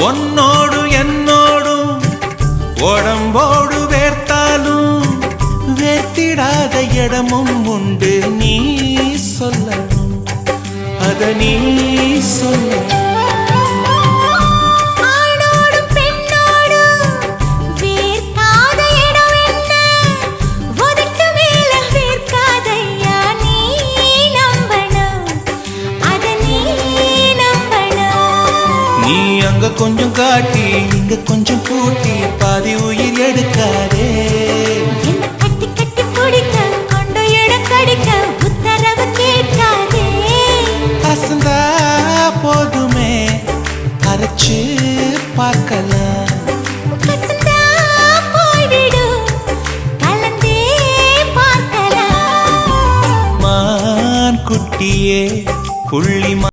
உன்னோடு என்னோடும் உடம்போடு வேர்த்தாலும் வேர்த்திடாத இடமும் உண்டு. நீ சொல்லணும். அத நீ சொல்லணும். நீ அங்க கொஞ்சம் காட்டி இங்க கொஞ்சம் கூட்டி பாதி உயிர் எடுக்காதே. போதுமே கரைச்சு பார்க்கலாம். குட்டியே புள்ளி